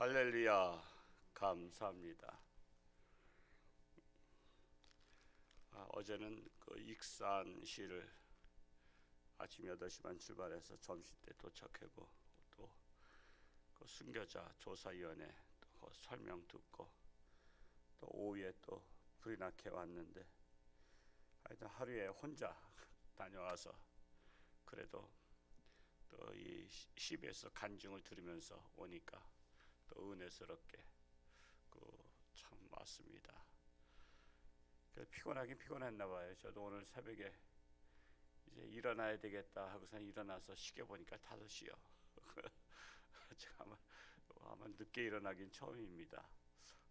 할렐루야 감사합니다. 아, 어제는 그 익산시를 아침 8시 반 출발해서 점심 때 도착하고 또 그 순교자 조사위원회 또그 설명 듣고 또 오후에 또 나게 왔는데 하여튼 하루에 혼자 다녀와서 그래도 또 이 시베에서 간증을 들으면서 오니까 또 은혜스럽게 그 참 맞습니다. 그 피곤하긴 피곤했나 봐요. 저도 오늘 새벽에 이제 일어나야 되겠다 하고서 일어나서 시계 보니까 5시요. 제가 아마, 아마 늦게 일어나긴 처음입니다.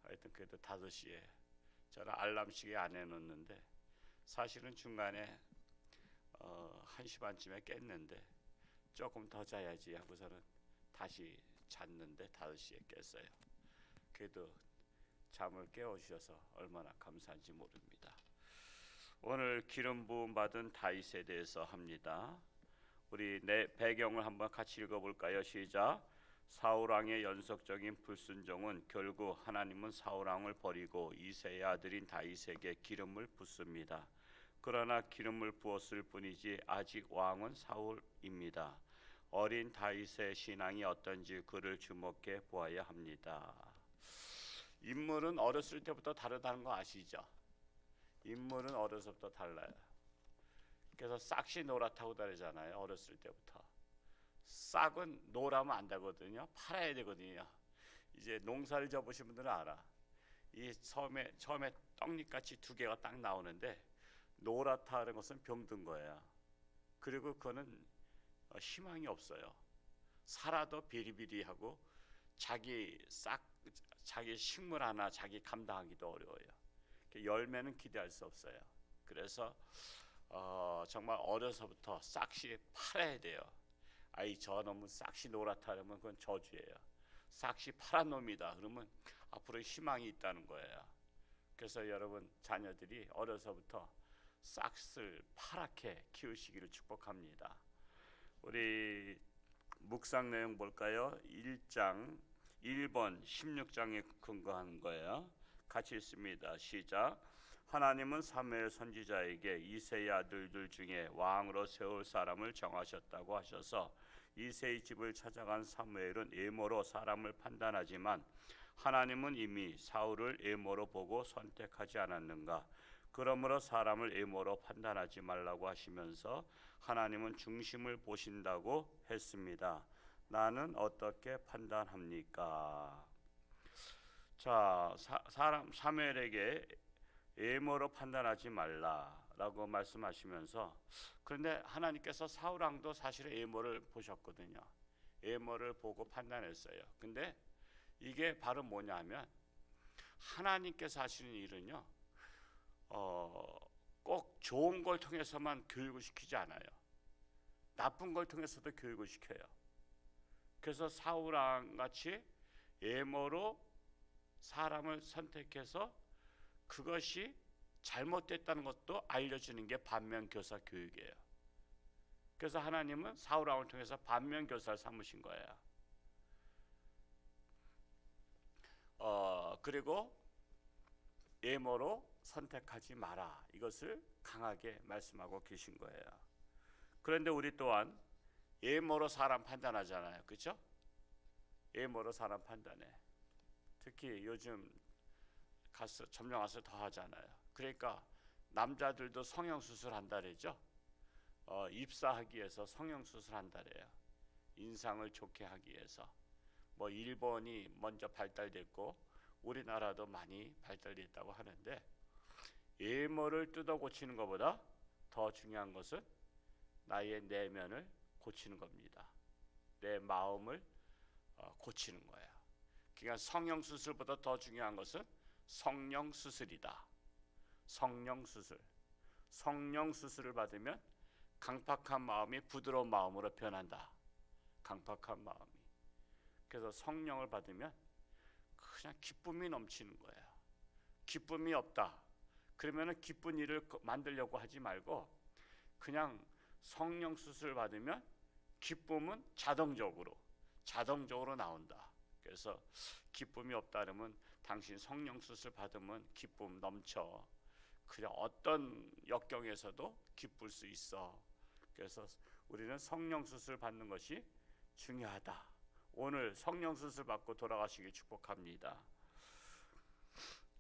하여튼 그래도 5시에 저는 알람 시계 안 해놓는데 사실은 중간에 어, 1시 반쯤에 깼는데 조금 더 자야지 하고서는 다시 잤는데 5시에 깼어요. 그래도 잠을 깨워주셔서 얼마나 감사한지 모릅니다. 오늘 기름 부음 받은 다윗에 대해서 합니다. 우리 내 배경을 한번 같이 읽어볼까요? 시작. 사울 왕의 연속적인 불순종은 결국 하나님은 사울 왕을 버리고 이세의 아들인 다윗에게 기름을 붓습니다. 그러나 기름을 부었을 뿐이지 아직 왕은 사울입니다. 어린 다윗의 신앙이 어떤지 그를 주목해 보아야 합니다. 인물은 어렸을 때부터 다르다는 거 아시죠? 인물은 어려서부터 달라요. 그래서 싹시 노랗다고 다르잖아요. 어렸을 때부터. 싹은 노라면 안 되거든요. 팔아야 되거든요. 이제 농사를 접으신 분들은 알아. 이 처음에 처음에 떡잎 같이 두 개가 딱 나오는데 노랗다는 것은 병든 거예요. 그리고 그거는 어, 희망이 없어요. 살아도 비리비리하고 자기 싹 자기 식물 하나 자기 감당하기도 어려워요. 열매는 기대할 수 없어요. 그래서 어, 정말 어려서부터 싹시 팔아야 돼요. 아이 저 놈은 싹시 노랗다 그러면 그건 저주예요. 싹시 파란 놈이다 그러면 앞으로 희망이 있다는 거예요. 그래서 여러분 자녀들이 어려서부터 싹을 파랗게 키우시기를 축복합니다. 우리 묵상 내용 볼까요? 1장 1번 16장에 근거한 거예요. 같이 읽습니다. 시작. 하나님은 사무엘 선지자에게 이세의 아들들 중에 왕으로 세울 사람을 정하셨다고 하셔서 이세의 집을 찾아간 사무엘은 예모로 사람을 판단하지만 하나님은 이미 사울을 예모로 보고 선택하지 않았는가? 그러므로 사람을 예모로 판단하지 말라고 하시면서 하나님은 중심을 보신다고 했습니다. 나는 어떻게 판단합니까? 자, 사, 사람 사무엘에게 예모로 판단하지 말라라고 말씀하시면서 그런데 하나님께서 사울 왕도 사실은 예모를 보셨거든요. 예모를 보고 판단했어요. 근데 이게 바로 뭐냐면 하나님께서 하시는 일은요. 어, 꼭 좋은 걸 통해서만 교육을 시키지 않아요. 나쁜 걸 통해서도 교육을 시켜요. 그래서 사울왕 같이 예모로 사람을 선택해서 그것이 잘못됐다는 것도 알려주는 게 반면교사 교육이에요. 그래서 하나님은 사울왕을 통해서 반면교사를 삼으신 거예요. 어, 그리고 예모로 선택하지 마라. 이것을 강하게 말씀하고 계신 거예요. 그런데 우리 또한 예모로 사람 판단하잖아요. 그렇죠? 예모로 사람 판단해. 특히 요즘 가서 점령 와서 더 하잖아요. 그러니까 남자들도 성형 수술 한다 그러죠. 어, 입사하기 위해서 성형 수술 한다 그래요. 인상을 좋게 하기 위해서. 뭐 일본이 먼저 발달됐고 우리나라도 많이 발달됐다고 하는데 예모를 뜯어 고치는 것보다 더 중요한 것은 나의 내면을 고치는 겁니다. 내 마음을 어, 고치는 거예요. 그러니까 성형 수술보다 더 중요한 것은 성령 수술이다. 성령 수술. 성령 수술을 받으면 강팍한 마음이 부드러운 마음으로 변한다. 강팍한 마음이. 그래서 성령을 받으면 그냥 기쁨이 넘치는 거예요. 기쁨이 없다. 그러면은 기쁜 일을 만들려고 하지 말고 그냥 성령 수술 받으면 기쁨은 자동적으로 자동적으로 나온다. 그래서 기쁨이 없다 그러면 당신 성령 수술 받으면 기쁨 넘쳐. 그냥 어떤 역경에서도 기쁠 수 있어. 그래서 우리는 성령 수술 받는 것이 중요하다. 오늘 성령 수술 받고 돌아가시길 축복합니다.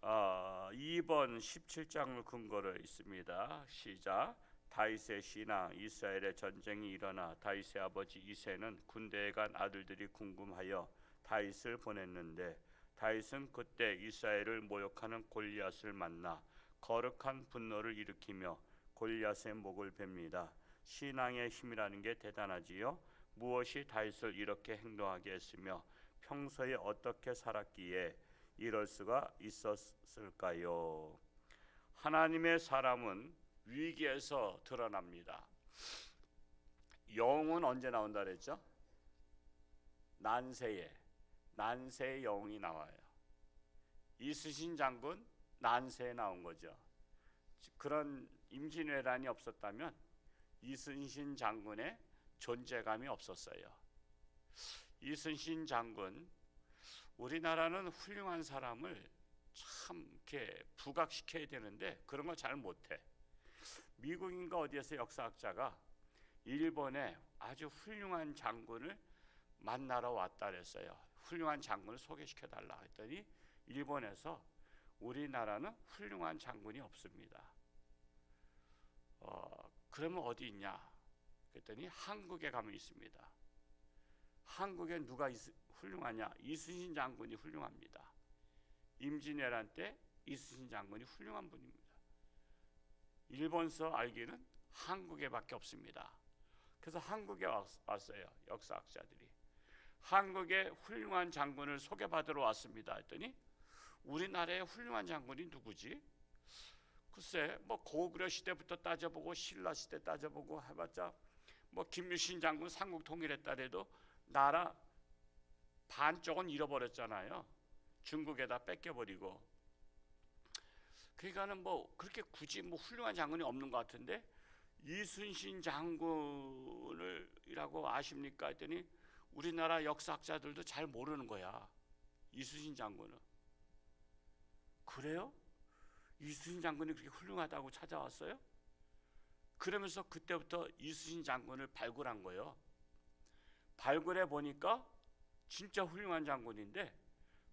아, 2번 17장을 근거로 있습니다. 시작. 다윗의 신앙 이스라엘의 전쟁이 일어나 다윗의 아버지 이세는 군대에 간 아들들이 궁금하여 다윗을 보냈는데 다윗은 그때 이스라엘을 모욕하는 골리앗을 만나 거룩한 분노를 일으키며 골리앗의 목을 뱁니다. 신앙의 힘이라는 게 대단하지요. 무엇이 다윗을 이렇게 행동하게 했으며 평소에 어떻게 살았기에 이럴 수가 있었을까요? 하나님의 사람은 위기에서 드러납니다. 영은 언제 나온다 그랬죠? 난세에 난세의 영이 나와요. 이수신 장군 난세에 나온 거죠. 그런 임진왜란이 없었다면 이순신 장군의 존재감이 없었어요. 이순신 장군 우리나라는 훌륭한 사람을 참 이렇게 부각시켜야 되는데 그런 걸 잘 못해. 미국인가 어디에서 역사학자가 일본에 아주 훌륭한 장군을 만나러 왔다 그랬어요. 훌륭한 장군을 소개시켜 달라 했더니 일본에서 우리나라는 훌륭한 장군이 없습니다. 어, 그러면 어디 있냐? 그랬더니 한국에 가면 있습니다. 한국에 누가 있, 훌륭하냐? 이순신 장군이 훌륭합니다. 임진왜란 때 이순신 장군이 훌륭한 분입니다. 일본서 알기는 한국에밖에 없습니다. 그래서 한국에 왔어요. 역사학자들이 한국의 훌륭한 장군을 소개받으러 왔습니다. 했더니 우리나라의 훌륭한 장군이 누구지? 글쎄 뭐 고구려 시대부터 따져보고 신라 시대 따져보고 해봤자 뭐 김유신 장군 삼국 통일했다 해도 나라 반쪽은 잃어버렸잖아요. 중국에다 뺏겨버리고. 그러니까는 뭐 그렇게 굳이 뭐 훌륭한 장군이 없는 것 같은데 이순신 장군을이라고 아십니까? 했더니 우리나라 역사학자들도 잘 모르는 거야. 이순신 장군은. 그래요? 이순신 장군이 그렇게 훌륭하다고 찾아왔어요? 그러면서 그때부터 이순신 장군을 발굴한 거예요. 발굴해 보니까 진짜 훌륭한 장군인데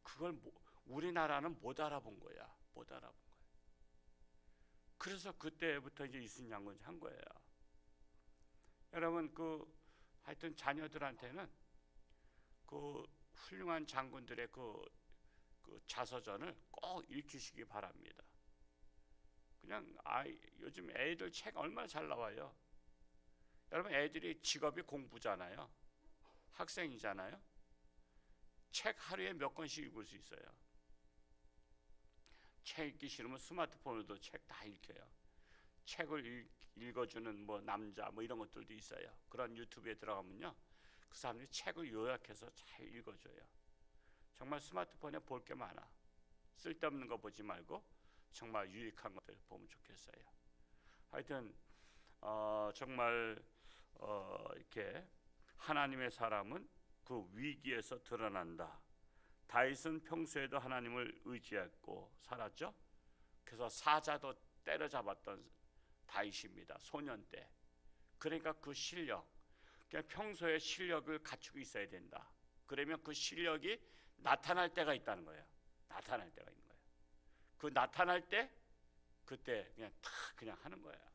그걸 우리나라는 못 알아본 거야. 못 알아본 거야. 그래서 그때부터 이제 이순신 장군이 한 거예요. 여러분 그 하여튼 자녀들한테는 그 훌륭한 장군들의 그, 그 자서전을 꼭 읽히시기 바랍니다. 그냥 아이 요즘 애들 책 얼마나 잘 나와요. 여러분 애들이 직업이 공부잖아요. 학생이잖아요. 책 하루에 몇 권씩 읽을 수 있어요. 책 읽기 싫으면 스마트폰으로도 책 다 읽혀요. 책을 읽, 읽어주는 뭐 남자 뭐 이런 것들도 있어요. 그런 유튜브에 들어가면요, 그 사람들이 책을 요약해서 잘 읽어줘요. 정말 스마트폰에 볼 게 많아. 쓸데없는 거 보지 말고 정말 유익한 것들 보면 좋겠어요. 하여튼 어, 정말 어, 이렇게 하나님의 사람은 그 위기에서 드러난다. 다윗은 평소에도 하나님을 의지했고 살았죠. 그래서 사자도 때려잡았던 다윗입니다. 소년 때. 그러니까 그 실력, 그냥 평소에 실력을 갖추고 있어야 된다. 그러면 그 실력이 나타날 때가 있다는 거예요. 나타날 때가 있는 거예요. 그 나타날 때 그때 그냥 탁 그냥 하는 거예요.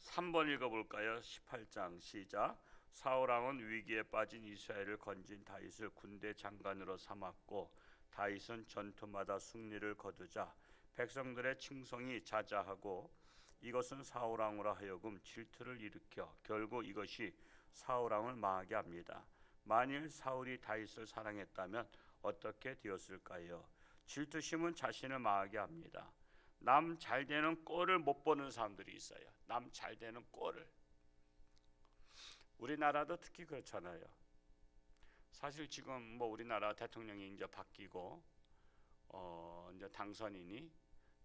3번 읽어볼까요? 18장 시작. 사울 왕은 위기에 빠진 이스라엘을 건진 다윗을 군대 장관으로 삼았고 다윗은 전투마다 승리를 거두자 백성들의 칭송이 자자하고 이것은 사울 왕으로 하여금 질투를 일으켜 결국 이것이 사울 왕을 망하게 합니다. 만일 사울이 다윗을 사랑했다면 어떻게 되었을까요? 질투심은 자신을 망하게 합니다. 남 잘 되는 꼴을 못 보는 사람들이 있어요. 남 잘 되는 꼴을. 우리나라도 특히 그렇잖아요. 사실 지금 뭐 우리나라 대통령이 이제 바뀌고 어 이제 당선인이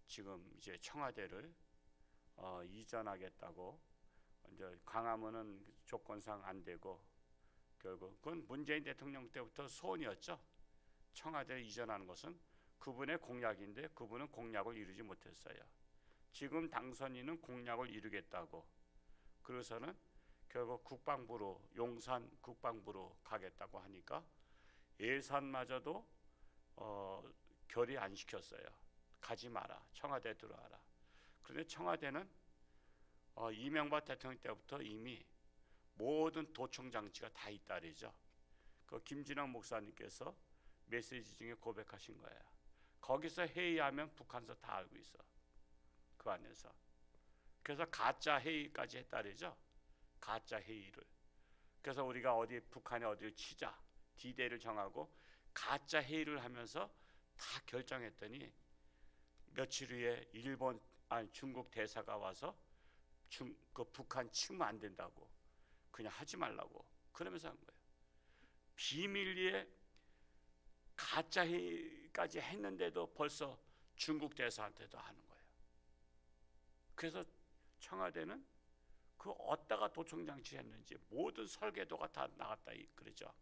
지금 이제 청와대를 어 이전하겠다고 이제 강화문은 조건상 안 되고 결국 그건 문재인 대통령 때부터 소원이었죠. 청와대를 이전하는 것은 그분의 공약인데 그분은 공약을 이루지 못했어요. 지금 당선인은 공약을 이루겠다고 그래서는 결국 국방부로 용산 국방부로 가겠다고 하니까 예산마저도 어, 결의 안 시켰어요. 가지 마라. 청와대 들어와라. 그런데 청와대는 어, 이명박 대통령 때부터 이미 모든 도청 장치가 다 있다리죠. 그 김진영 목사님께서 메시지 중에 고백하신 거예요. 거기서 회의하면 북한서 다 알고 있어. 그 안에서. 그래서 가짜 회의까지 했다리죠. 가짜 회의를. 그래서 우리가 어디 북한에 어디를 치자 디데이를 정하고 가짜 회의를 하면서 다 결정했더니 며칠 후에 일본 아니 중국 대사가 와서 중, 그 북한 치면 안 된다고 그냥 하지 말라고 그러면서 한 거예요. 비밀리에 가짜 회의 까지 했는데도 벌써 중국 대사한테도 하는 거예요. 그래서 청와대는 그 어디다가 도청 장치 했는지 모든 설계도가 다 나갔다 이 그러죠.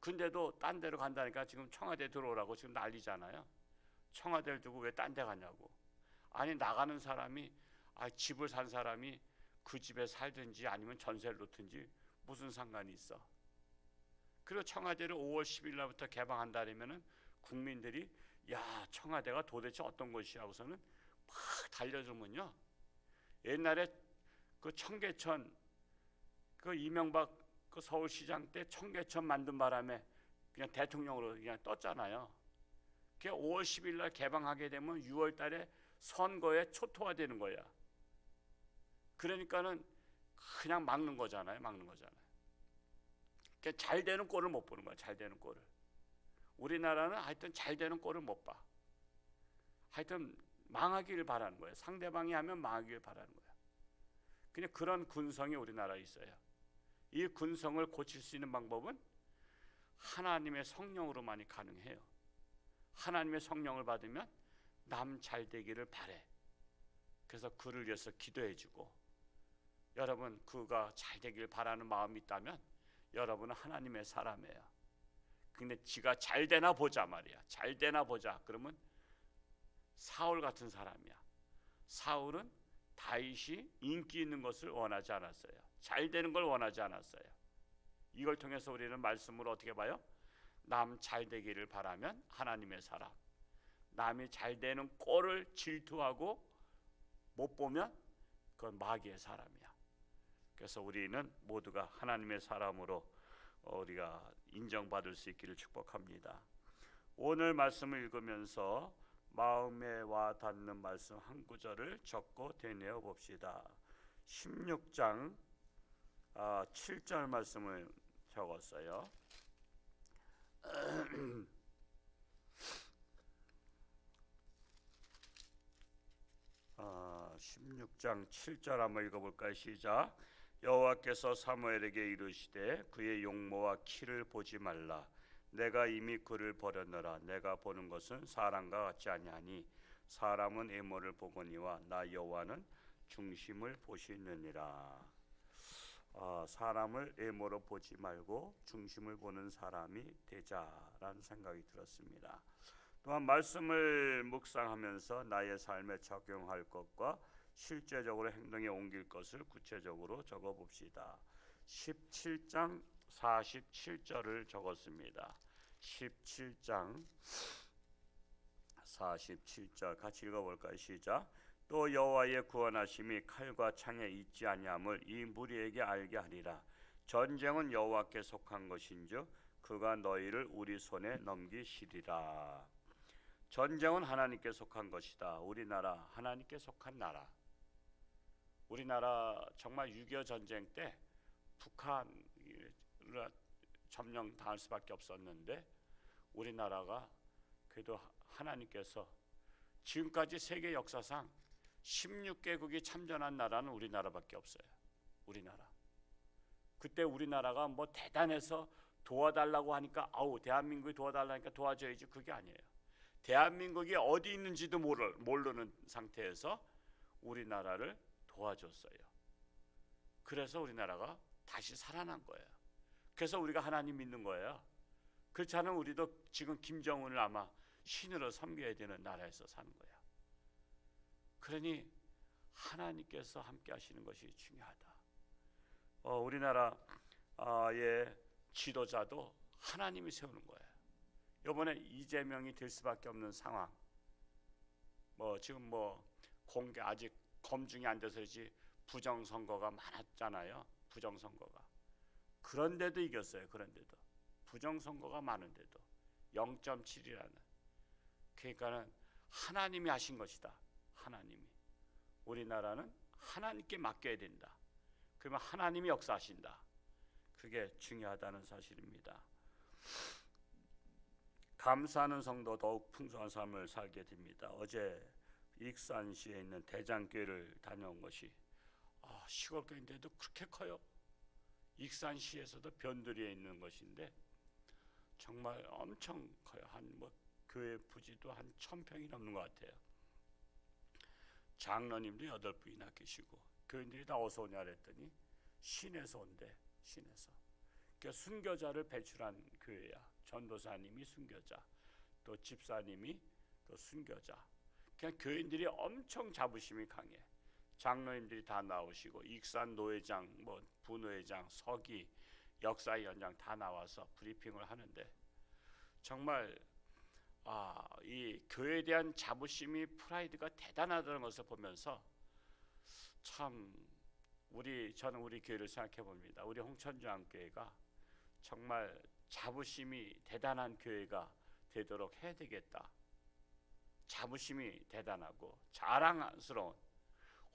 근데도 딴 데로 간다니까 지금 청와대 들어오라고 지금 난리잖아요. 청와대를 두고 왜 딴 데 가냐고. 아니 나가는 사람이 아, 집을 산 사람이 그 집에 살든지 아니면 전세를 놓든지 무슨 상관이 있어. 그리고 청와대를 5월 10일 날부터 개방한다면은 국민들이 야 청와대가 도대체 어떤 곳이야 하고서는 막 달려들면요. 옛날에 그 청계천 그 이명박 그 서울시장 때 청계천 만든 바람에 그냥 대통령으로 그냥 떴잖아요. 그게 5월 10일 날 개방하게 되면 6월 달에 선거에 초토화되는 거야. 그러니까는 그냥 막는 거잖아요. 막는 거잖아요. 그러니까 잘 되는 꼴을 못 보는 거야. 잘 되는 꼴을. 우리나라는 하여튼 잘 되는 꼴을 못 봐. 하여튼 망하기를 바라는 거예요. 상대방이 하면 망하기를 바라는 거야. 그냥 그런 군성이 우리나라에 있어요. 이 군성을 고칠 수 있는 방법은 하나님의 성령으로만이 가능해요. 하나님의 성령을 받으면 남 잘 되기를 바래. 그래서 그를 위해서 기도해 주고 여러분 그가 잘 되길 바라는 마음이 있다면 여러분은 하나님의 사람이에요. 근데 지가 잘 되나 보자 말이야. 잘 되나 보자. 그러면 사울 같은 사람이야. 사울은 다윗이 인기 있는 것을 원하지 않았어요. 잘 되는 걸 원하지 않았어요. 이걸 통해서 우리는 말씀을 어떻게 봐요? 남 잘 되기를 바라면 하나님의 사람. 남이 잘 되는 꼴을 질투하고 못 보면 그건 마귀의 사람이야. 그래서 우리는 모두가 하나님의 사람으로 우리가 인정받을 수 있기를 축복합니다. 오늘 말씀을 읽으면서 마음에 와 닿는 말씀 한 구절을 적고 되뇌어 봅시다. 16장 아, 7절 말씀을 적었어요. 아, 16장 7절 한번 읽어볼까요? 시작. 여호와께서 사무엘에게 이르시되 그의 용모와 키를 보지 말라. 내가 이미 그를 버렸노라. 내가 보는 것은 사람과 같지 아니하니 사람은 애모를 보거니와 나 여호와는 중심을 보시느니라. 아, 사람을 애모로 보지 말고 중심을 보는 사람이 되자라는 생각이 들었습니다. 또한 말씀을 묵상하면서 나의 삶에 적용할 것과 실제적으로 행동에 옮길 것을 구체적으로 적어 봅시다. 17장 47절을 적었습니다. 17장 47절 같이 읽어 볼까요? 시작. 또 여호와의 구원하심이 칼과 창에 있지 아니함을 이 무리에게 알게 하리라. 전쟁은 여호와께 속한 것인즉 그가 너희를 우리 손에 넘기시리라. 전쟁은 하나님께 속한 것이다. 우리나라 하나님께 속한 나라. 우리나라 정말 6.25 전쟁 때 북한을 점령 당할 수밖에 없었는데 우리나라가 그래도 하나님께서 지금까지 세계 역사상 16개국이 참전한 나라는 우리나라밖에 없어요. 우리나라. 그때 우리나라가 뭐 대단해서 도와달라고 하니까 아우 대한민국이 도와달라니까 도와줘야지 그게 아니에요. 대한민국이 어디 있는지도 모르, 모르는 상태에서 우리나라를 도와줬어요. 그래서 우리나라가 다시 살아난 거예요. 그래서 우리가 하나님 믿는 거예요. 그렇지 않으면 우리도 지금 김정은을 아마 신으로 섬겨야 되는 나라에서 사는 거야. 그러니 하나님께서 함께 하시는 것이 중요하다. 어, 우리나라의 지도자도 하나님이 세우는 거예요. 이번에 이재명이 될 수밖에 없는 상황. 뭐 지금 뭐 공개 아직 검증이 안 돼서지 부정 선거가 많았잖아요. 부정 선거가. 그런데도 이겼어요. 그런데도 부정 선거가 많은데도 0.7이라는. 그러니까는 하나님이 하신 것이다. 하나님이. 우리나라는 하나님께 맡겨야 된다. 그러면 하나님이 역사하신다. 그게 중요하다는 사실입니다. 감사하는 성도 더욱 풍성한 삶을 살게 됩니다. 어제 익산시에 있는 대장교회를 다녀온 것이 아, 시골 교회인데도 그렇게 커요. 익산시에서도 변두리에 있는 것인데 정말 엄청 커요. 한 뭐 교회 부지도 한 천 평이 넘는 것 같아요. 장로님도 여덟 분이나 계시고 교인들이 다 어서 오냐 그랬더니 시내에서 온대. 시내에서. 그 순교자를 배출한 교회야. 전도사님이 순교자, 또 집사님이 또 순교자. 그냥 교인들이 엄청 자부심이 강해. 장로님들이 다 나오시고 익산 노회장, 뭐 부노회장, 서기, 역사위원장 다 나와서 브리핑을 하는데 정말 아, 이 교회에 대한 자부심이 프라이드가 대단하다는 것을 보면서 참 우리 저는 우리 교회를 생각해 봅니다. 우리 홍천중앙교회가 정말 자부심이 대단한 교회가 되도록 해야 되겠다. 자부심이 대단하고 자랑스러운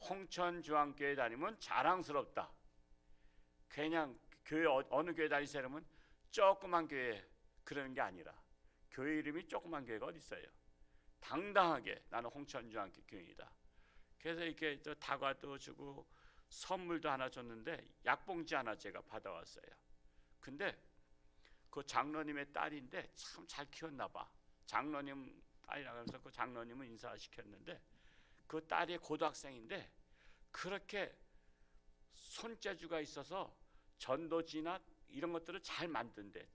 홍천중앙교회 다니면 자랑스럽다. 그냥 교회 어- 어느 교회 다니세요면 조그만 교회 그러는 게 아니라 교회 이름이 조그만 교회가 어디 있어요? 당당하게 나는 홍천중앙교 교회이다. 그래서 이렇게 또 다과도 주고 선물도 하나 줬는데 약봉지 하나 제가 받아왔어요. 근데 그 장로님의 딸인데 참 잘 키웠나 봐. 장로님 딸이라 그래서 그 장로님은 인사시켰는데 그 딸이 고등학생인데 그렇게 손재주가 있어서 전도지나 이런 것들을 잘 만든대.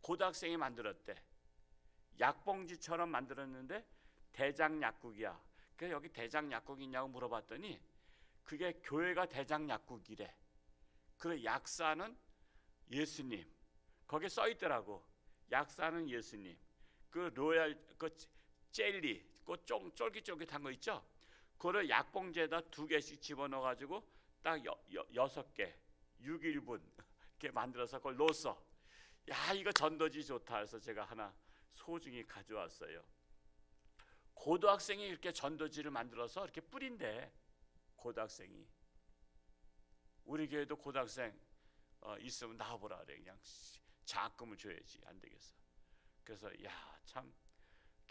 고등학생이 만들었대. 약봉지처럼 만들었는데 대장 약국이야. 그래서 여기 대장 약국이 있냐고 물어봤더니 그게 교회가 대장 약국이래. 그래 약사는 예수님. 거기에 써 있더라고. 약사는 예수님. 그 로얄 그 젤리 그 쫑 쫄깃쫄깃한 거 있죠? 그거를 약봉지에다 두 개씩 집어넣어 가지고 딱 여, 여, 여 섯 개 6일분 이렇게 만들어서 그걸 넣었어. 야 이거 전도지 좋다 해서 제가 하나 소중히 가져왔어요. 고등학생이 이렇게 전도지를 만들어서 이렇게 뿌린대. 고등학생이 우리 교회도 고등학생 어, 있으면 나와보라 그래 그냥 장학금을 줘야지 안 되겠어. 그래서 야 참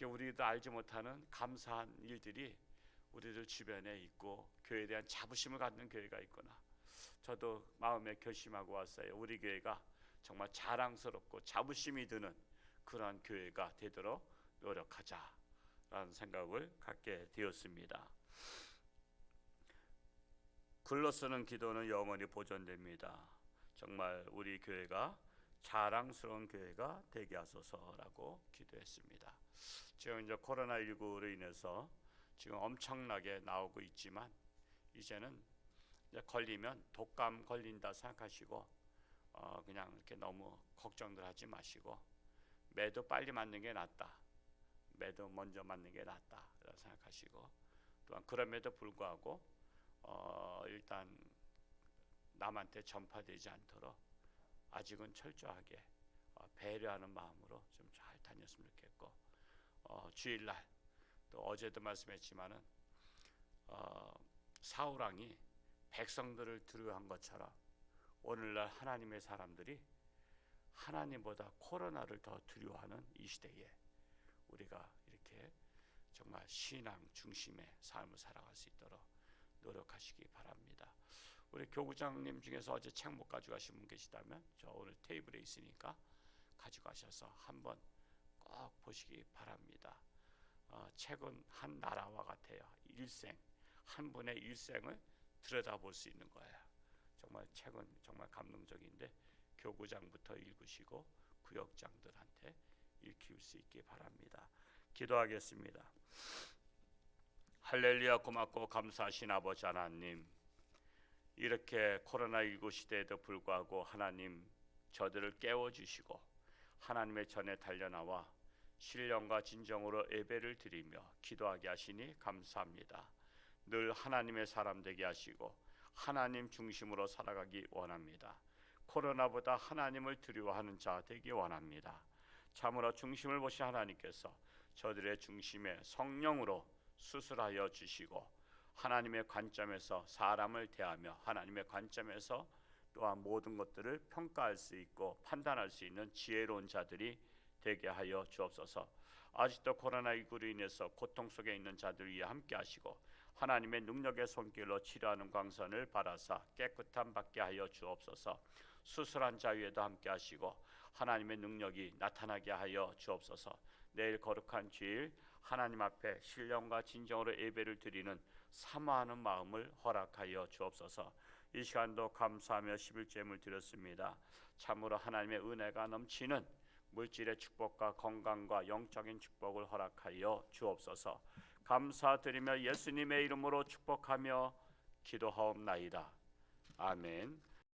우리도 알지 못하는 감사한 일들이 우리들 주변에 있고 교회에 대한 자부심을 갖는 교회가 있구나. 저도 마음에 결심하고 왔어요. 우리 교회가 정말 자랑스럽고 자부심이 드는 그러한 교회가 되도록 노력하자라는 생각을 갖게 되었습니다. 글로 쓰는 기도는 영원히 보존됩니다. 정말 우리 교회가 자랑스러운 교회가 되게 하소서라고 기도했습니다. 지금 이제 코로나 19로 인해서 지금 엄청나게 나오고 있지만 이제는 이제 걸리면 독감 걸린다 생각하시고 어 그냥 이렇게 너무 걱정들 하지 마시고 매도 빨리 맞는 게 낫다. 매도 먼저 맞는 게 낫다. 생각하시고 또한 그럼에도 불구하고 어 일단 남한테 전파되지 않도록 아직은 철저하게 어 배려하는 마음으로 좀 잘 다녔으면 좋겠고 어 주일날 또 어제도 말씀했지만은 어 사울 왕이 백성들을 두려워한 것처럼 오늘날 하나님의 사람들이 하나님보다 코로나를 더 두려워하는 이 시대에 우리가 이렇게 정말 신앙 중심의 삶을 살아갈 수 있도록 노력하시기 바랍니다. 우리 교구장님 중에서 어제 책 못 가져가신 분 계시다면 저 오늘 테이블에 있으니까 가져가셔서 한번 꼭 보시기 바랍니다. 어, 책은 한 나라와 같아요. 일생 한 분의 일생을 들여다볼 수 있는 거예요. 정말 책은 정말 감동적인데 교구장부터 읽으시고 구역장들한테 읽힐 수 있기 바랍니다. 기도하겠습니다. 할렐루야 고맙고 감사하신 아버지 하나님 이렇게 코로나19 시대에도 불구하고 하나님 저들을 깨워 주시고 하나님의 전에 달려나와 신령과 진정으로 예배를 드리며 기도하게 하시니 감사합니다. 늘 하나님의 사람 되게 하시고 하나님 중심으로 살아가기 원합니다. 코로나보다 하나님을 두려워하는 자 되기 원합니다. 참으로 중심을 보신 하나님께서 저들의 중심에 성령으로 수술하여 주시고 하나님의 관점에서 사람을 대하며 하나님의 관점에서 또한 모든 것들을 평가할 수 있고 판단할 수 있는 지혜로운 자들이 되게 하여 주옵소서. 아직도 코로나19로 인해서 고통 속에 있는 자들 위해 함께 하시고 하나님의 능력의 손길로 치료하는 광선을 바라사 깨끗함 받게 하여 주옵소서. 수술한 자 위에도 함께 하시고 하나님의 능력이 나타나게 하여 주옵소서. 내일 거룩한 주일 하나님 앞에 신령과 진정으로 예배를 드리는 사모하는 마음을 허락하여 주옵소서. 이 시간도 감사하며 11제물 드렸습니다. 참으로 하나님의 은혜가 넘치는 물질의 축복과 건강과 영적인 축복을 허락하여 주옵소서. 감사드리며 예수님의 이름으로 축복하며 기도하옵나이다. 아멘.